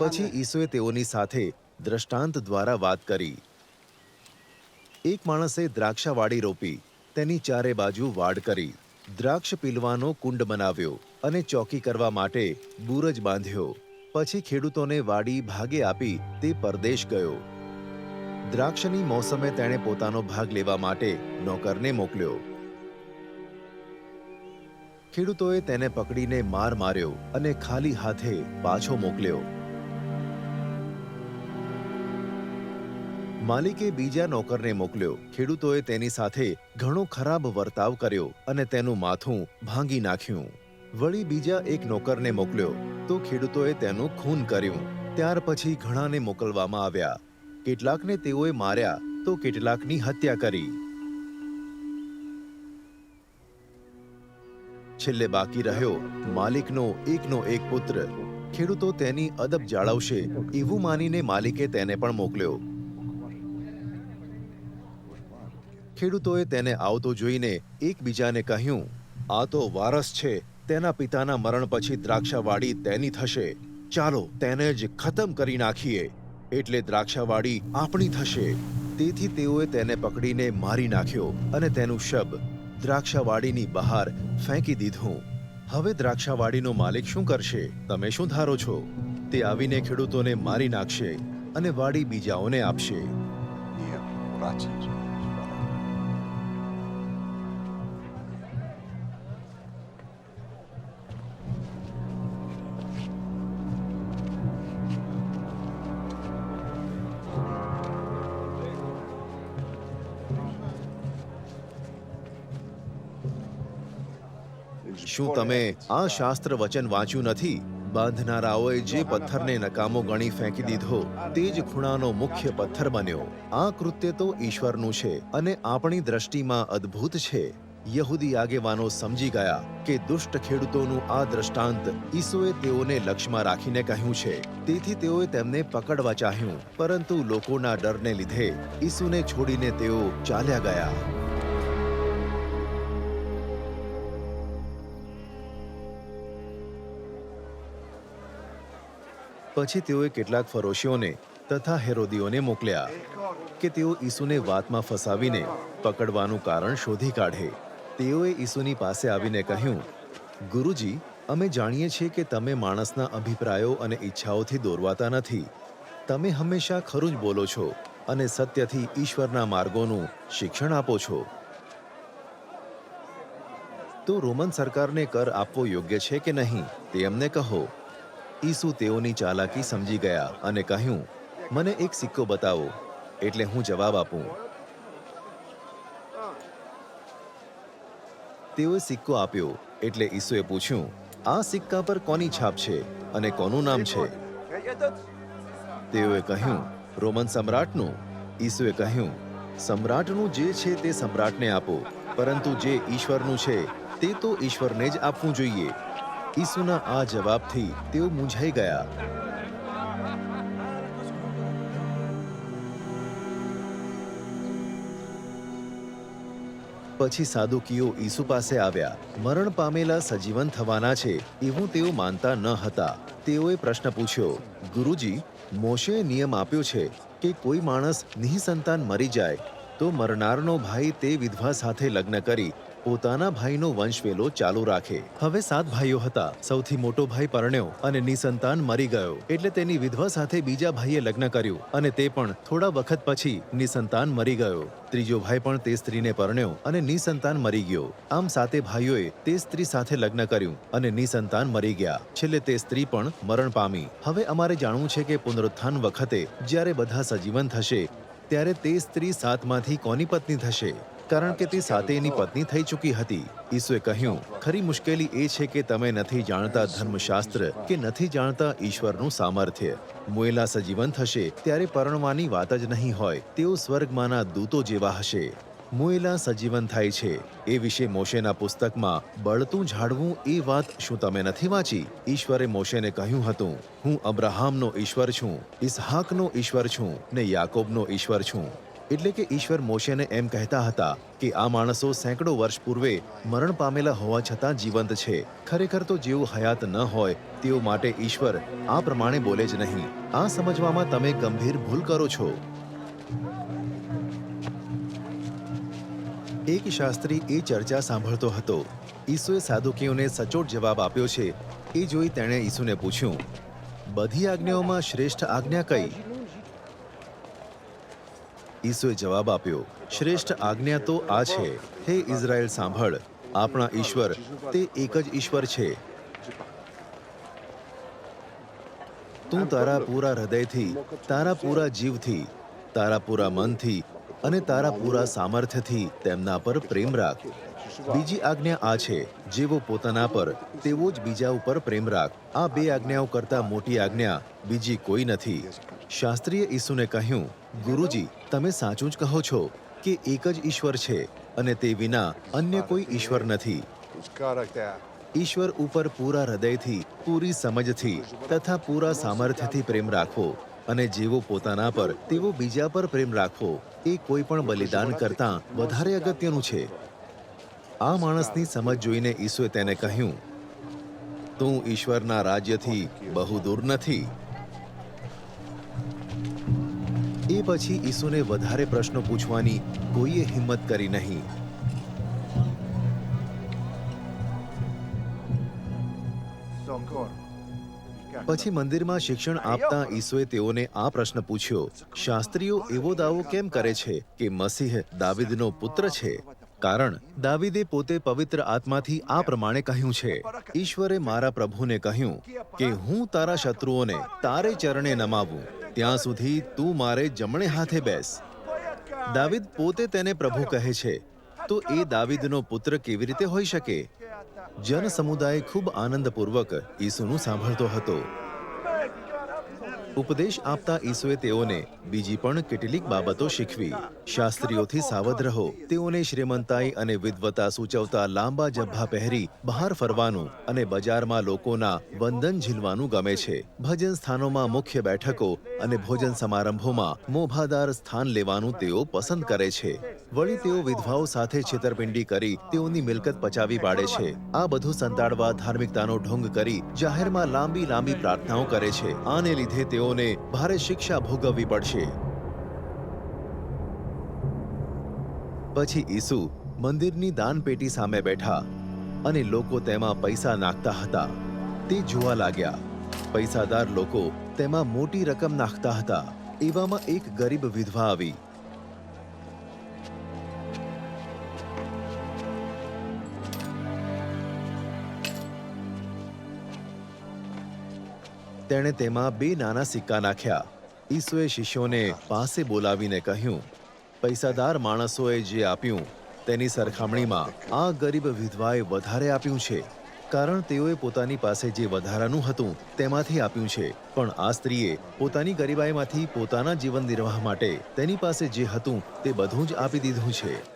પછી ઈસુએ તેઓની સાથે દ્રષ્ટાંત દ્વારા વાત કરી. એક માણસે દ્રાક્ષાવાડી રોપી તેની ચારે બાજુ વાડ કરી દ્રાક્ષ પીલવાનો કુંડ બનાવ્યો અને ચોકી કરવા માટે બૂરજ બાંધ્યો. પછી ખેડૂતોને વાડી ભાગે આપી તે પરદેશ ગયો. દ્રાક્ષની મોસમે તેણે પોતાનો ભાગ લેવા માટે નોકરને મોકલ્યો. ખેડૂતોએ તેને પકડીને માર માર્યો અને ખાલી હાથે પાછો મોકલ્યો. માલિકે બીજા નોકરને મોકલ્યો. ખેડૂતોએ તેની સાથે ઘણો ખરાબ વર્તાવ કર્યો અને તેનું માથું ભાંગી નાખ્યું. વળી બીજા એક નોકરને મોકલ્યો તો ખેડૂતોએ તેનું ખૂન કર્યું. ત્યાર પછી ઘણાને મોકલવામાં આવ્યા. કેટલાકને તેઓએ માર્યા તો કેટલાકની હત્યા કરી. છેલ્લે બાકી રહ્યો માલિકનો એકનો એક પુત્ર. ખેડૂતો તેની અદબ જાળવશે એવું માનીને માલિકે તેને પણ મોકલ્યો. ખેડૂતોએ તેને આવતો જોઈને એકબીજાને કહ્યું, આ તો વારસ છે, તેના પિતાના મરણ પછી દ્રાક્ષાવાડી તેની થશે. ચાલો તેને જ ખતમ કરી નાખીએ. એટલે દ્રાક્ષાવાડી આપણી થશે. તેથી તેઓએ તેને પકડીને મારી નાખ્યો અને તેનું શબ દ્રાક્ષાવાડીની બહાર ફેંકી દીધું. હવે દ્રાક્ષાવાડીનો માલિક શું કરશે? તમે શું ધારો છો? તે આવીને ખેડૂતોને મારી નાખશે અને વાડી બીજાઓને આપશે. શું તમે આ શાસ્ત્ર વચન વાંચ્યું નથી? બાંધનારાઓએ જે પથ્થરને નકામો ગણી ફેંકી દીધો, તે જ ખૂણાનો મુખ્ય પથ્થર બન્યો. આ કૃત્ય તો ઈશ્વરનું છે અને આપણી દ્રષ્ટિમાં અદ્ભુત છે. યહૂદી આગેવાનો સમજી ગયા કે દુષ્ટ ખેડૂતોનું આ દ્રષ્ટાંત ઈસુએ તેઓને લક્ષ્યમાં રાખીને કહ્યું છે. તેથી તેઓએ તેમને પકડવા ચાહ્યું, પરંતુ લોકોના ડરને લીધે ઈસુને છોડીને તેઓ ચાલ્યા ગયા. પછી તેઓએ કેટલાક ફરોશીઓને તથા હેરોદીઓને મોકલ્યા કે તેઓ ઈસુને વાતમાં ફસાવીને પકડવાનું કારણ શોધી કાઢે. તેઓએ ઈસુની પાસે આવીને કહ્યું, ગુરુજી, અમે જાણીએ છીએ કે તમે માણસના અભિપ્રાયો અને ઈચ્છાઓથી દોરવાતા નથી. તમે હંમેશા ખરું જ બોલો છો અને સત્યથી ઈશ્વરના માર્ગોનું શિક્ષણ આપો છો. તો રોમન સરકારને કર આપવો યોગ્ય છે કે નહીં, તે અમને કહો. ઈસુ તેઓની ચાલાકી સમજી ગયા અને કહ્યું, મને એક સિક્કો બતાવો, એટલે હું જવાબ આપું. તેઓએ સિક્કો આપ્યો, એટલે ઈસુએ પૂછ્યું, આ સિક્કા પર કોની છાપ છે અને કોનું નામ છે? તેઓએ કહ્યું, રોમન સમ્રાટનું. ઈસુએ કહ્યું, સમ્રાટનું જે છે તે સમ્રાટને આપો, પરંતુ જે ઈશ્વરનું છે તે તો ઈશ્વરને જ આપવું જોઈએ. ઈસુના આ જવાબથી તેઓ મૂંઝાઈ ગયા. પછી સાદુકીઓ ઈસુ પાસે આવ્યા. મરણ પામેલા સજીવન થવાના છે એવું તેઓ માનતા ન હતા. તેઓએ પ્રશ્ન પૂછ્યો, ગુરુજી, મોશેએ નિયમ આપ્યો છે કે કોઈ માણસ નિઃસંતાન મરી જાય તો મરનારનો ભાઈ તે વિધવા સાથે લગ્ન કરી પોતાના ભાઈનો વંશવેલો ચાલુ રાખે. હવે સાત ભાઈઓ હતા. સૌથી મોટો ભાઈ પરણ્યો અને નિસંતાન મરી ગયો. એટલે તેની વિધવા સાથે બીજા ભાઈએ લગ્ન કર્યું અને તે પણ થોડા વખત પછી નિસંતાન મરી ગયો. ત્રીજો ભાઈ પણ તે સ્ત્રીને પરણ્યો અને નિસંતાન મરી ગયો. આમ સાતે ભાઈઓએ તે સ્ત્રી સાથે લગ્ન કર્યું અને નિસંતાન મરી ગયા. છેલ્લે તે સ્ત્રી પણ મરણ પામી. હવે અમારે જાણવું છે કે પુનરુત્થાન વખતે જ્યારે બધા સજીવન થશે, ત્યારે તે સ્ત્રી સાતમાંથી કોની પત્ની થશે? કારણ કે તે સાથે એની પત્ની થઈ ચૂકી હતી. ઈસુએ કહ્યું, ખરી મુશ્કેલી એ છે કે તમે નથી જાણતા ધર્મશાસ્ત્ર કે નથી જાણતા ઈશ્વરનું સામર્થ્ય. મુએલા સજીવન થશે ત્યારે પરણવાની વાત જ નહીં હોય. તેઓ સ્વર્ગમાંના દૂતો જેવા હશે. મુએલા સજીવન થાય છે. એ વિશે મોશેના પુસ્તકમાં, બળતું ઝાડવું એ વાત શું તમે નથી વાંચી? ઈશ્વરે મોશેને કહ્યું હતું, હું અબ્રાહામનો ઈશ્વર છું ઇસહાકનો ઈશ્વર છું ને યાકોબનો ઈશ્વર છું. એટલે કે ઈશ્વર મોશેને એમ કહેતા હતા કે આ માણસો સેંકડો વર્ષ પૂર્વે મરણ પામેલા હોવા છતાં જીવંત છે. ખરેખર તો જેઓ હયાત ન હોય, તેઓ માટે ઈશ્વર આ પ્રમાણે બોલે જ નહીં. આ સમજવામાં તમે ગંભીર ભૂલ કરો છો. એક શાસ્ત્રી એ ચર્ચા સાંભળતો હતો. ઈસુએ સાધુકીઓને સચોટ જવાબ આપ્યો છે. એ જોઈ તેણે ઈસુને પૂછ્યું, બધી આજ્ઞાઓમાં શ્રેષ્ઠ આજ્ઞા કઈ? ઈસુએ જવાબ આપ્યો, શ્રેષ્ઠ આજ્ઞા તો આ છે. હે ઇઝરાયલ, સાંભળ. આપણા ઈશ્વર, તે એક જ ઈશ્વર છે. તું તારા પૂરા હૃદયથી, તારા પૂરા જીવથી, તારા પૂરા મનથી અને તારા પૂરા સામર્થ્યથી તેમના પર પ્રેમ રાખ. બીજી આજ્ઞા આ છે, જેવો પોતાના પર, તેવો જ બીજા ઉપર પ્રેમ રાખ. આ બે આજ્ઞાઓ કરતાં મોટી આજ્ઞા બીજી કોઈ નથી. શાસ્ત્રીએ ઈસુને કહ્યું, ગુરુજી, તમે સાચું જ કહો છો કે એક જ ઈશ્વર છે અને તે વિના અન્ય કોઈ ઈશ્વર નથી. ઈશ્વર ઉપર પૂરા હૃદયથી, પૂરી સમજથી તથા પૂરા સામર્થ્યથી પ્રેમ રાખવો અને જેવો પોતાના પર, તેવો બીજા પર પ્રેમ રાખવો એ કોઈ પણ બલિદાન કરતાં વધારે અગત્યનું છે. આ માણસની સમજ જોઈને ઈસુએ તેને કહ્યું, તું ઈશ્વરના રાજ્યથી બહુ દૂર નથી. એ પછી ઈસુને વધારે પ્રશ્નો પૂછવાની કોઈએ હિંમત કરી નહીં. પછી મંદિરમાં શિક્ષણ આપતા ઈસુએ તેઓને આ પ્રશ્ન પૂછ્યો, શાસ્ત્રીઓ એવો દાવો કેમ કરે છે કે મસીહ દાવિદનો પુત્ર છે? કારણ દાવિદે પોતે પવિત્ર આત્માથી આ પ્રમાણે કહ્યું છે, ઈશ્વરે મારા પ્રભુને કહ્યું કે હું તારા શત્રુઓને તારે ચરણે નમાવું, ત્યાં સુધી તું મારે જમણે હાથે બેસ. દાવિદ પોતે તેને પ્રભુ કહે છે, તો એ દાવિદનો પુત્ર કેવી રીતે હોઈ શકે? જન સમુદાય ખૂબ આનંદપૂર્વક ઈસુનું સાંભળતો હતો. ઉપદેશ આપતા ઈસુએ તેઓને બીજી પણ કેટલીક બાબતો શીખવી. શાસ્ત્રીઓથી સાવધ રહો. તેઓને શ્રીમંતાઈ અને વિદ્વતા સૂચવતા લાંબા જબ્ભા પહેરી બહાર ફરવાનું અને બજારમાં લોકોના વંદન ઝીલવાનું ગમે છે. ભજન સ્થાનોમાં મુખ્ય બેઠકો અને ભોજન સમારંભોમાં મોભાદાર સ્થાન લેવાનું તેઓ પસંદ કરે છે. વળી તેઓ વિધવાઓ સાથે છેતરપિંડી કરી તેઓની મિલકત પચાવી પાડે છે. આ બધું સંતાડવા ધાર્મિકતાનો ઢોંગ કરી જાહેરમાં લાંબી લાંબી પ્રાર્થનાઓ કરે છે. આને લીધે તેઓને ભારે શિક્ષા ભોગવવી પડશે. પછી ઈસુ મંદિરની દાનપેટી સામે બેઠા અને લોકો તેમાં પૈસા નાખતા હતા. તે જોવા લાગ્યા. પૈસાદાર લોકો તેમાં મોટી રકમ નાખતા હતા. એવામાં એક ગરીબ વિધવા આવી. તેણે તેમાં બે નાના સિક્કા નાખ્યા. ઈસુએ શિષ્યોને પાસે બોલાવીને કહ્યું, પૈસાદાર માણસોએ જે આપ્યું, તેની સરખામણીમાં આ ગરીબ વિધવાએ વધારે આપ્યું છે. કારણ તેઓએ પોતાની પાસે જે વધારાનું હતું, તેમાંથી આપ્યું છે. પણ આ સ્ત્રીએ પોતાની ગરીબાઈમાંથી પોતાના જીવન નિર્વાહ માટે તેની પાસે જે હતું, તે બધું જ આપી દીધું છે.